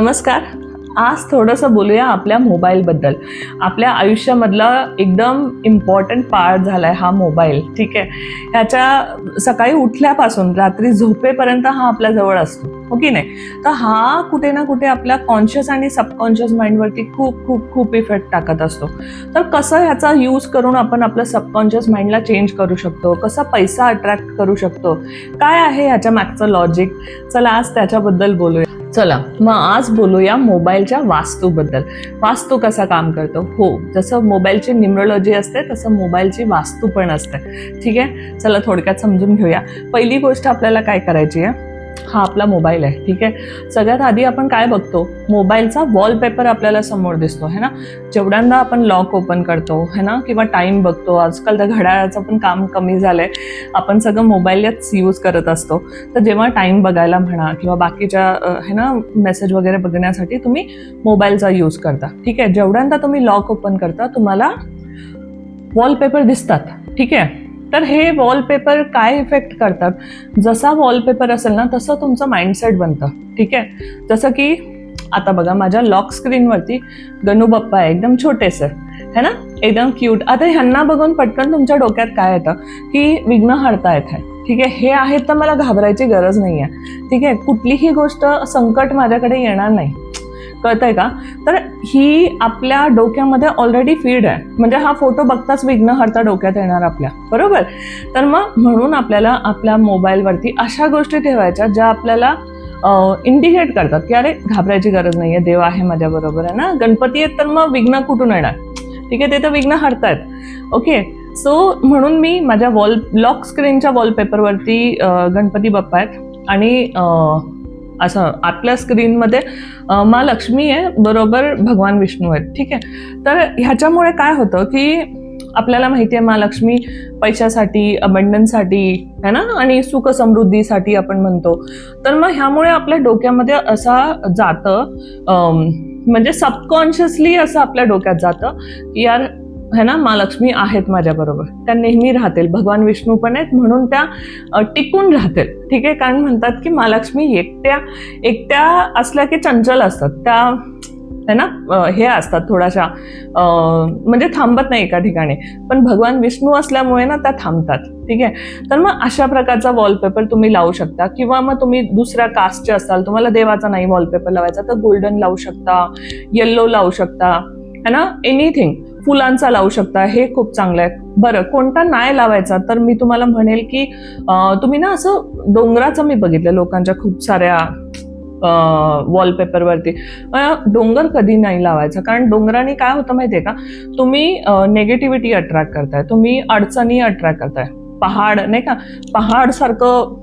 नमस्कार. आज थोडंसं बोलूया आपल्या मोबाईलबद्दल आपल्या आयुष्यामधला एकदम इम्पॉर्टंट पार्ट झाला आहे हा मोबाईल ठीक आहे? ह्याच्या सकाळी उठल्यापासून रात्री झोपेपर्यंत हा आपल्या जवळ असतो. हो की नाही? तर हा कुठे ना कुठे आपल्या कॉन्शियस आणि सबकॉन्शियस माइंडवरती खूप खूप खूप इफेक्ट टाकत असतो. तर कसं ह्याचा यूज करून आपण आपलं सबकॉन्शियस माइंडला चेंज करू शकतो? कसा पैसा अट्रॅक्ट करू शकतो? काय आहे ह्याच्या मागचं लॉजिक चला आज त्याच्याबद्दल बोलूया. चला मग आज बोलूया मोबाईलच्या वास्तूबद्दल. वास्तू कसा काम करतो? हो जसं मोबाईलची न्युमरोलॉजी असते तसं मोबाईलची वास्तू पण असते. ठीक आहे? चला थोडक्यात समजून घेऊया. पहिली गोष्ट आपल्याला काय करायची आहे? हा आपला मोबाईल आहे ठीक आहे? सगळ्यात आधी आपण काय बघतो? मोबाईलचा वॉलपेपर आपल्याला समोर दिसतो है ना? जेवढ्यांदा आपण लॉक ओपन करतो है ना? किंवा टाईम बघतो आजकाल तर घड्याळाचं पण काम कमी झालंय. आपण सगळं मोबाईलच यूज करत असतो. तर जेव्हा टाईम बघायला म्हणा किंवा बाकीच्या है ना? मेसेज वगैरे बघण्यासाठी तुम्ही मोबाईलचा यूज करता ठीक आहे? जेवढ्यांदा तुम्ही लॉक ओपन करता तुम्हाला वॉलपेपर दिसतात ठीक आहे? तर हे वॉलपेपर काय इफेक्ट करतात? जसा वॉलपेपर असेल ना तसं तुमचं माइंडसेट बनतं. ठीक आहे? जसं की आता बघा माझ्या लॉक स्क्रीनवरती गणू बाप्पा आहे एकदम छोटेसे है ना? एकदम क्यूट आता ह्यांना बघून पटकन तुमच्या डोक्यात काय येतं? की विघ्न हरता येत आहे. ठीक आहे? हे आहेत तर मला घाबरायची गरज नाही आहे ठीक आहे? कुठलीही गोष्ट संकट माझ्याकडे येणार नाही. कळतंय का? तर ही आपल्या डोक्यामध्ये ऑलरेडी फीड आहे. म्हणजे हा फोटो बघताच विघ्नहर्ता डोक्यात येणार आपल्या. बरोबर? तर मग म्हणून आपल्याला आपल्या मोबाईलवरती अशा गोष्टी ठेवायच्या ज्या आपल्याला इंडिकेट करतात की अरे घाबरायची गरज नाही आहे देव आहे माझ्याबरोबर आहे ना? गणपती आहेत तर मग विघ्न कुठून येणार? ठीक आहे ते तर विघ्न हरतायत ओके? सो म्हणून मी माझ्या वॉल लॉक स्क्रीनच्या वॉलपेपरवरती गणपती बाप्पा आहेत. आणि असं आपल्या स्क्रीनमध्ये मा लक्ष्मी आहे बरोबर भगवान विष्णू आहेत ठीक आहे? तर ह्याच्यामुळे काय होतं की आपल्याला माहिती आहे महालक्ष्मी पैशासाठी अबंडनसाठी है ना? आणि सुख समृद्धीसाठी आपण म्हणतो. तर मग ह्यामुळे आपल्या डोक्यामध्ये असा जातं म्हणजे सबकॉन्शियसली असं आपल्या डोक्यात जातं की यार है ना? महालक्ष्मी आहेत माझ्याबरोबर. त्या नेहमी राहतील. भगवान विष्णू पण आहेत म्हणून त्या टिकून राहतील. ठीक आहे? कारण म्हणतात की महालक्ष्मी एकट्या एकट्या असल्या की चंचल असतात. त्या है ना? हे असतात थोड्याशा म्हणजे थांबत नाही एका ठिकाणी. पण भगवान विष्णू असल्यामुळे ना त्या थांबतात. ठीक आहे? तर मग अशा प्रकारचा वॉलपेपर तुम्ही लावू शकता. किंवा मग तुम्ही दुसऱ्या कास्टचे असाल तुम्हाला देवाचा नाही वॉलपेपर लावायचा तर गोल्डन लावू शकता येल्लो लावू शकता. है ना? एनिथिंग फुलांचा लावू शकता हे खूप चांगलं आहे. बरं कोणता नाही लावायचा? तर मी तुम्हाला म्हणेल की तुम्ही ना असं डोंगराचं मी बघितलं लोकांच्या खूप साऱ्या वॉलपेपरवरती डोंगर कधी नाही लावायचा. कारण डोंगराने काय होतं माहितीये का? तुम्ही नेगेटिव्हिटी अट्रॅक्ट करताय. तुम्ही अडचणी अट्रॅक्ट करताय. पहाड नाही का? पहाड सारखं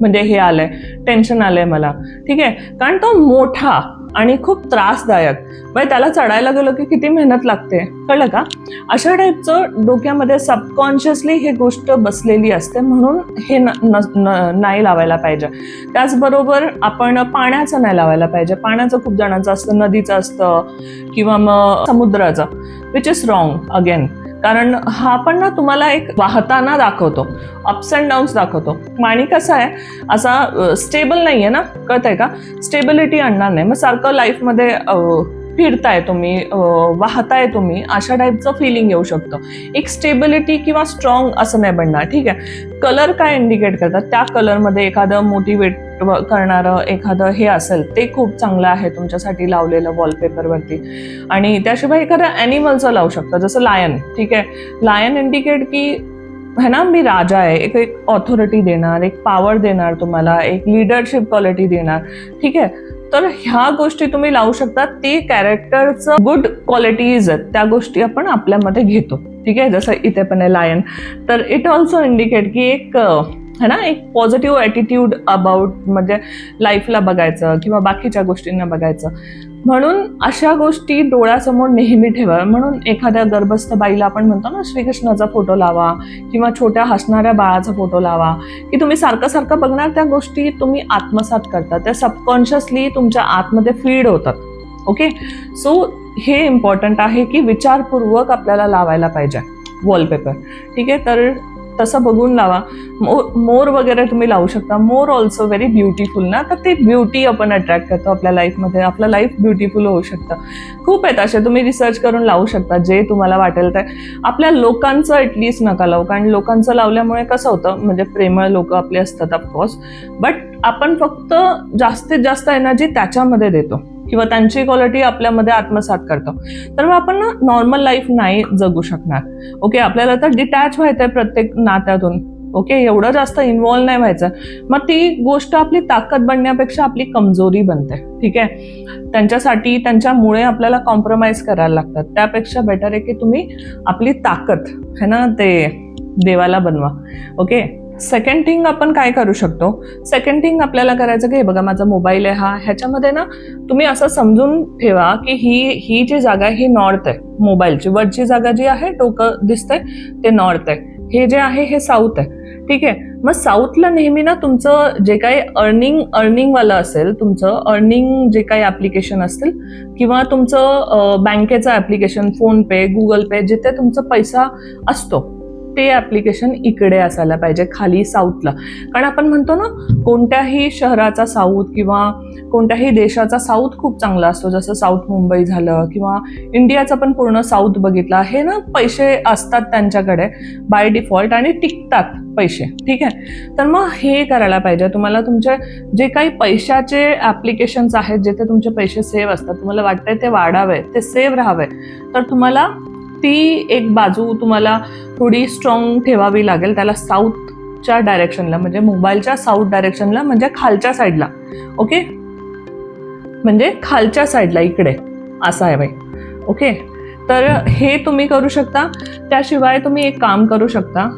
म्हणजे हे आलंय. टेन्शन आलंय मला. ठीक आहे? कारण तो मोठा आणि खूप त्रासदायक. म्हणजे त्याला चढायला गेलो की किती मेहनत लागते? कळलं का? अशा टाईपचं डोक्यामध्ये सबकॉन्शियसली हे गोष्ट बसलेली असते म्हणून हे न, नाही लावायला पाहिजे. त्याचबरोबर आपण पाण्याचं नाही लावायला पाहिजे. पाण्याचं खूप जणांचं असतं नदीचं असतं किंवा मग समुद्राचं विच इज रॉंग अगेन कारण हा पण ना तुम्हाला एक वाहताना दाखवतो. अप्स अँड डाऊन्स दाखवतो. पाणी कसं आहे असा स्टेबल नाही आहे ना? कळत आहे का? स्टेबिलिटी आणणार नाही. मग सारखं लाईफमध्ये फिरताय तुम्ही वाहताय तुम्ही अशा टाईपचं फिलिंग येऊ शकतं. एक स्टेबिलिटी किंवा स्ट्रॉंग असं नाही बनणार. ठीक आहे? कलर काय इंडिकेट करतात? त्या कलरमध्ये एखादं मोटिवेट करणारं एखादं हे असेल ते खूप चांगलं आहे तुमच्यासाठी लावलेलं वॉलपेपरवरती आणि त्याशिवाय एखादं ॲनिमलचं लावू शकता जसं लायन ठीक आहे? लायन इंडिकेट की है ना मी राजा आहे एक एक ऑथॉरिटी देणार एक पॉवर देणार तुम्हाला एक लिडरशिप क्वालिटी देणार ठीक आहे? तर ह्या गोष्टी तुम्ही लावू शकता ते कॅरेक्टरचं गुड क्वालिटीज आहेत त्या गोष्टी आपण आपल्यामध्ये घेतो ठीक आहे? जसं इथे पण आहे लायन तर इट ऑल्सो इंडिकेट की एक है ना? एक पॉझिटिव्ह ॲटिट्यूड अबाउट म्हणजे लाईफला बघायचं किंवा बाकीच्या गोष्टींना बघायचं. म्हणून अशा गोष्टी डोळ्यासमोर नेहमी ठेवा. म्हणून एखाद्या गर्भस्थ बाईला आपण म्हणतो ना श्रीकृष्णाचा फोटो लावा किंवा छोट्या हसणाऱ्या बाळाचा फोटो लावा की तुम्ही सारखं सारखं बघणार त्या गोष्टी तुम्ही आत्मसात करता. त्या सबकॉन्शियसली तुमच्या आतमध्ये फीड होतात. ओके सो हे इम्पॉर्टंट आहे की विचारपूर्वक आपल्याला लावायला पाहिजे. वॉलपेपर ठीक आहे? तर तसं बघून लावा. मोर मोर वगैरे तुम्ही लावू शकता. मोर ऑल्सो व्हेरी ब्युटिफुल ना? तर ते ब्युटी आपण अट्रॅक्ट करतो आपल्या लाईफमध्ये आपलं लाईफ ब्युटिफुल होऊ शकतं. खूप आहेत असे. तुम्ही रिसर्च करून लावू शकता. जे तुम्हाला वाटेल ते. आपल्या लोकांचं ॲटलिस्ट नका लावू. कारण लोकांचं लावल्यामुळे कसं होतं? म्हणजे प्रेमळ लोक आपले असतात ऑफकोर्स बट आपण फक्त जास्तीत जास्त एनर्जी त्याच्यामध्ये देतो. किंवा त्यांची क्वालिटी आपल्यामध्ये आत्मसात करतो. तर मग आपण ना नॉर्मल लाईफ नाही जगू शकणार. ओके आपल्याला तर डिटॅच व्हायचं आहे प्रत्येक नात्यातून. ओके एवढं जास्त इन्व्हॉल्व नाही व्हायचं. मग ती गोष्ट आपली ताकद बनण्यापेक्षा आपली कमजोरी बनते. ठीक आहे? त्यांच्यासाठी त्यांच्यामुळे आपल्याला कॉम्प्रोमाइज करायला लागतात. त्यापेक्षा बेटर आहे की तुम्ही आपली ताकद है ना ते देवाला बनवा. ओके सेकंड थिंग आपण काय करू शकतो? सेकंड थिंग आपल्याला करायचं की हे बघा माझा मोबाईल आहे हा. ह्याच्यामध्ये ना तुम्ही असं समजून ठेवा की ही ही जी जागा आहे ही नॉर्थ आहे. मोबाईलची वरची जागा जी आहे टोकं दिसतंय ते नॉर्थ आहे. हे जे आहे हे साऊथ आहे. ठीक आहे? मग साऊथला नेहमी ना तुमचं जे काही अर्निंग अर्निंगवालं असेल तुमचं अर्निंग जे काही ॲप्लिकेशन असतील किंवा तुमचं बँकेचं ॲप्लिकेशन फोनपे गुगल पे जिथे तुमचा पैसा असतो ते ॲप्लिकेशन इकडे असायला पाहिजे खाली साऊथला कारण आपण म्हणतो ना कोणत्याही शहराचा साऊथ किंवा कोणत्याही देशाचा साऊथ खूप चांगला असतो. जसं साऊथ मुंबई झालं किंवा इंडियाचा पण पूर्ण साऊथ बघितला. हे ना पैसे असतात त्यांच्याकडे बाय डिफॉल्ट आणि टिकतात पैसे. ठीक आहे? तर मग हे करायला पाहिजे. तुम्हाला तुमचे जे काही पैशाचे ॲप्लिकेशन्स आहेत जिथे तुमचे पैसे सेव्ह असतात तुम्हाला वाटतंय ते वाढावे ते सेव्ह राहावे तर तुम्हाला ती एक बाजू तुम्हाला थोडी स्ट्रॉंग ठेवावी लागेल. त्याला साऊथच्या डायरेक्शनला म्हणजे मोबाईलच्या साऊथ डायरेक्शनला म्हणजे खालच्या साईडला ओके म्हणजे खालच्या साईडला इकडे. असं आहे बाई. ओके तर हे तुम्ही करू शकता. त्याशिवाय तुम्ही एक काम करू शकता.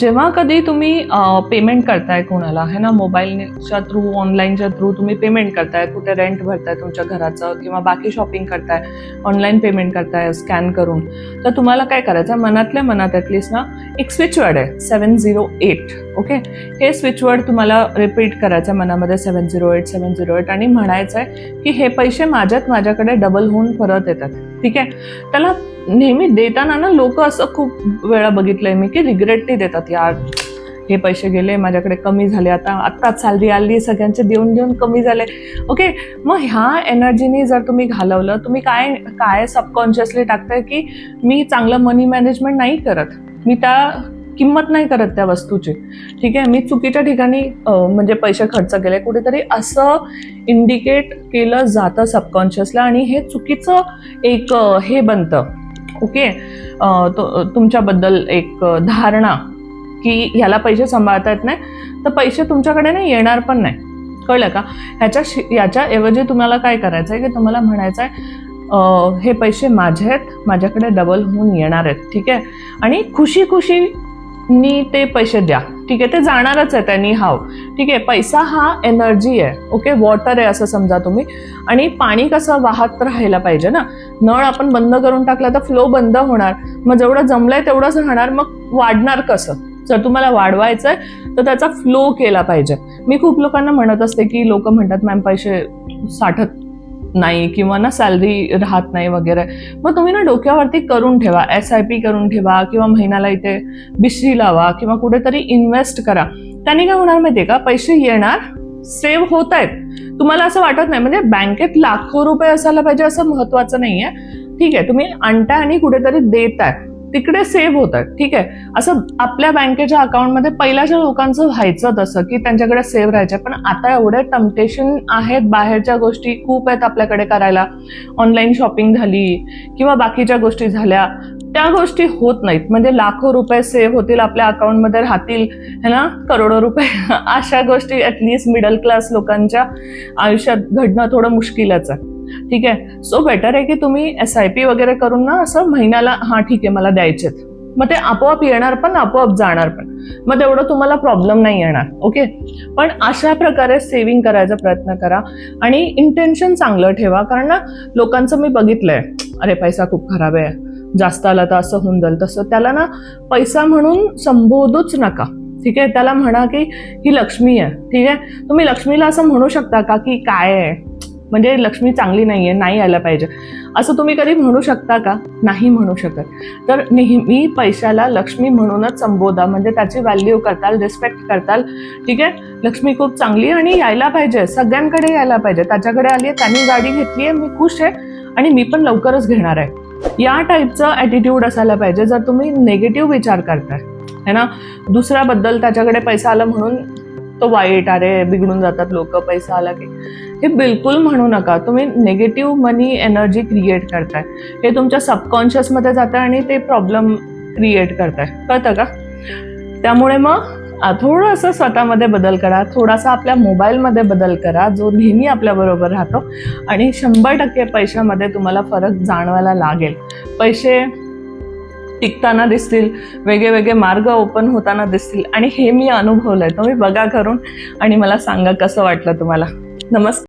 जेव्हा कधी तुम्ही पेमेंट करताय कोणाला है ना मोबाईलच्या थ्रू ऑनलाईनच्या थ्रू तुम्ही पेमेंट करताय कुठे रेंट भरताय तुमच्या घराचं किंवा बाकी शॉपिंग करताय ऑनलाईन पेमेंट करताय स्कॅन करून तर तुम्हाला काय करायचं मनातल्या मनात ॲटलिस्ट ना एक स्विचवर्ड आहे सेवन झिरो एट ओके? हे स्विचवर्ड तुम्हाला रिपीट करायचं आहे मनामध्ये seven zero eight seven zero eight आणि म्हणायचं आहे की हे पैसे माझ्यात माझ्याकडे डबल होऊन परत येतात. ठीक आहे? त्याला नेहमी देताना ना लोक असं खूप वेळा बघितलंय मी की रिग्रेटने देतात यार हे पैसे गेले माझ्याकडे कमी झाले आता आत्ताच सॅलरी आली सगळ्यांचे देऊन देऊन कमी झाले. ओके? मग ह्या एनर्जीनी जर तुम्ही घालवलं तुम्ही काय काय सबकॉन्शियसली टाकताय की मी चांगलं मनी मॅनेजमेंट नाही करत. मी त्या किंमत नाही करत त्या वस्तूची. ठीक आहे? मी चुकीच्या ठिकाणी म्हणजे पैसे खर्च केले. कुठेतरी असं इंडिकेट केलं जातं सबकॉन्शियसला आणि हे चुकीचं एक हे बनतं. ओके तुमच्याबद्दल एक धारणा की ह्याला पैसे सांभाळता येत नाही. तर पैसे तुमच्याकडे नाही येणार पण नाही. कळलं का? ह्याच्या शि- याच्याऐवजी तुम्हाला काय करायचं आहे की तुम्हाला म्हणायचं आहे हे पैसे माझे आहेत. माझ्याकडे डबल होऊन येणार आहेत. ठीक आहे? आणि खुशी खुशी नी ते पैसे द्या. ठीक आहे? ते जाणारच आहे त्यांनी हाव. ठीक आहे? पैसा हा एनर्जी आहे. ओके वॉटर आहे असं समजा तुम्ही. आणि पाणी कसं वाहत राहायला पाहिजे ना? नळ आपण बंद करून टाकला तर फ्लो बंद होणार. मग जेवढं जमलंय तेवढंच राहणार. मग वाढणार कसं? जर तुम्हाला वाढवायचं आहे तर त्याचा फ्लो केला पाहिजे. मी खूप लोकांना म्हणत असते की लोक म्हणतात मॅम पैसे साठत नाही किंवा ना सॅलरी राहत नाही वगैरे. मग तुम्ही ना डोक्यावरती करून ठेवा एस आय पी करून ठेवा किंवा महिन्याला इथे बिश्री लावा किंवा कुठेतरी इन्व्हेस्ट करा. त्याने काय होणार माहितीये का? पैसे येणार सेव्ह होत आहेत. तुम्हाला असं वाटत नाही म्हणजे बँकेत लाखो रुपये असायला पाहिजे असं महत्वाचं नाही आहे ठीक आहे तुम्ही आणताय आणि कुठेतरी देताय. तिकडे सेव्ह होत आहेत ठीक आहे? असं आपल्या बँकेच्या अकाउंटमध्ये पहिल्याच्या लोकांचं व्हायचं तसं की त्यांच्याकडे सेव्ह राहायचं पण आता एवढे टम्पटेशन आहेत बाहेरच्या गोष्टी खूप आहेत आपल्याकडे करायला. ऑनलाईन शॉपिंग झाली किंवा बाकीच्या गोष्टी झाल्या त्या गोष्टी होत नाहीत. म्हणजे लाखो रुपये सेव्ह होतील आपल्या अकाउंटमध्ये राहतील है ना? करोडो रुपये. अशा गोष्टी ॲटलिस्ट मिडल क्लास लोकांच्या आयुष्यात घडणं थोडं मुश्किलच आहे. ठीक आहे? सो बेटर आहे की तुम्ही एस आय पी वगैरे करून ना असं महिन्याला हां ठीक आहे मला द्यायचेत. मग ते आपोआप येणार पण आपोआप जाणार पण. मग तेवढं तुम्हाला प्रॉब्लेम नाही येणार ओके पण अशा प्रकारे सेव्हिंग करायचा प्रयत्न करा आणि इंटेन्शन चांगलं ठेवा. कारण ना लोकांचं मी बघितलंय अरे पैसा खूप खराब आहे. जास्त आला तर असं होऊन जाईल तसं. त्याला ना पैसा म्हणून संबोधूच नका ठीक आहे? त्याला म्हणा की ही लक्ष्मी आहे. ठीक आहे? तुम्ही लक्ष्मीला असं म्हणू शकता का की काय आहे? म्हणजे लक्ष्मी चांगली नाही आहे नाही यायला पाहिजे. असं तुम्ही कधी म्हणू शकता का? नाही म्हणू शकत. तर नेहमी पैशाला लक्ष्मी म्हणूनच संबोधा म्हणजे त्याची व्हॅल्यू करताल रिस्पेक्ट करताल. ठीक आहे? लक्ष्मी खूप चांगली आणि यायला पाहिजे. सगळ्यांकडे यायला पाहिजे. त्याच्याकडे आली आहे त्यांनी गाडी घेतली आहे मी खुश आहे आणि मी पण लवकरच घेणार आहे. या टाईपचं ॲटिट्यूड असायला पाहिजे. जर तुम्ही नेगेटिव्ह विचार करताय है ना? दुसऱ्याबद्दल त्याच्याकडे पैसा आला म्हणून तो वाईट अरे बिघडून जातात लोक पैसा आला की. हे बिलकुल म्हणू नका. तुम्ही नेगेटिव्ह मनी एनर्जी क्रिएट करताय. हे तुमच्या सबकॉन्शियसमध्ये जातं आणि ते प्रॉब्लेम क्रिएट करताय. कळतं का? त्यामुळे मग थोडंसं स्वतःमध्ये बदल करा. थोडासा आपल्या मोबाईलमध्ये बदल करा जो नेहमी आपल्याबरोबर राहतो. आणि शंभर टक्के पैशामध्ये तुम्हाला फरक जाणवायला लागेल. पैसे टिकताना दिसतील वेगळे वेगळे मार्ग ओपन होताना दिसतील. आणि हे मी अनुभवलं आहे तुम्ही बघा करून आणि मला सांगा कसं वाटलं तुम्हाला. नमस्कार.